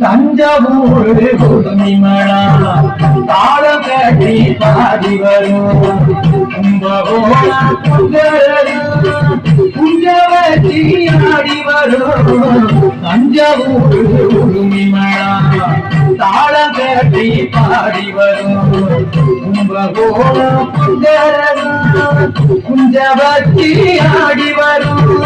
தஞ்சாவூர் புதுமிமழா தாளம் கட்டி பாடி வரும். குஞ்சவச்சி ஆடி வரும். தஞ்சாவூர் புதுமிமழா தாளம் பாடி வரும். கும்பகோணம் குஞ்சவச்சி வரும்.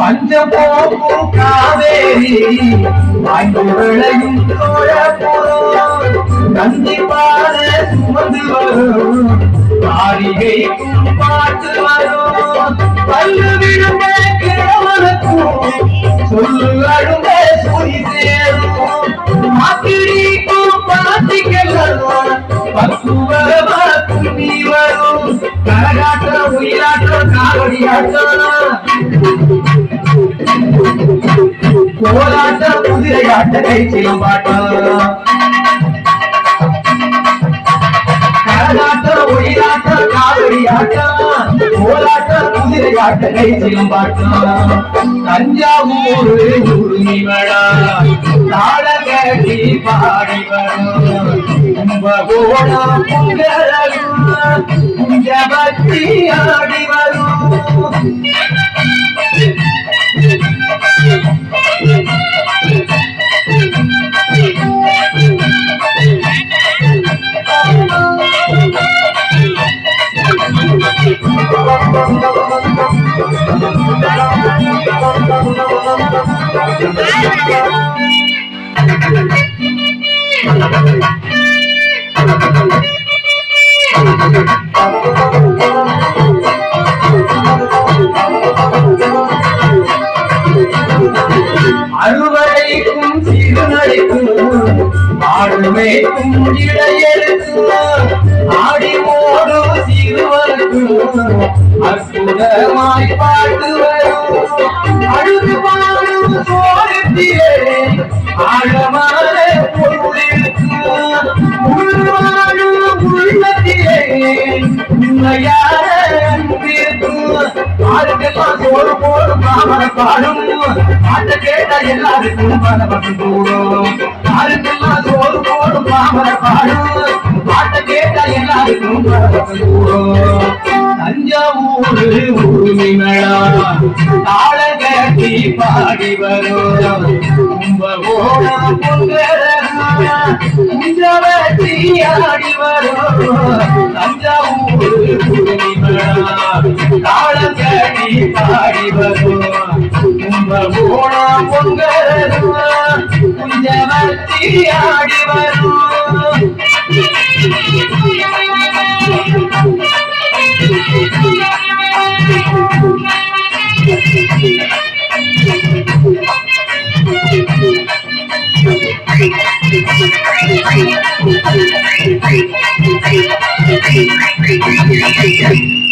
பஞ்சபோக்கும் காவேரி வாய்ந்து விளையும் சோழபுரம் கண்டிப்பான சுமந்து வரும். காரிகைக்கும் பாட்டு வரும் பல்லு விழுந்த கிழவனுக்கும் சொல்லு அழுந்த சுரி சேரும் மாத்திரிக்கும் பக்குவமா துணி வரும் கரகாட்டம் உயிராட்டம் காவடியாட்டம் குதிரையாட்ட கை சிலம்பாட்டம் கரகாட்ட ஒயிலாட்ட காவடியாட்டம் கோலாட்ட குதிரையாட்ட கை சிலம்பாட்டம் தஞ்சாவூர் உரிமிவடா பாடி வரும் ஆடி வரும் அறுவரைக்கும் சிறுநடைக்கும் ஆடுமேக்கும் இடையெழுக்கும் ஆடி ஓடும் சிறுவருக்கும் அற்புதமாய் பாட்டு வரும். அழுது பாடு சோழத்திலே ஆழமான பொருளிருக்கும் உள்ளத்திலே உண்மையான அன்பிருக்கும் ஆளுக்கெல்லாம் மாமன பாடும் பாட்ட கேட்டா எல்லாருக்கும் பரவசம் கூடும் மாமன பாடும் பாட்ட எல்லாருக்கும் கூடும் தஞ்சாவூர் உரிமைகளா பாடி வரும் கும்பகோணம் ஆடி வரும் தஞ்சாவூர் பாடி வரும் ஆடி வரும் Thank you.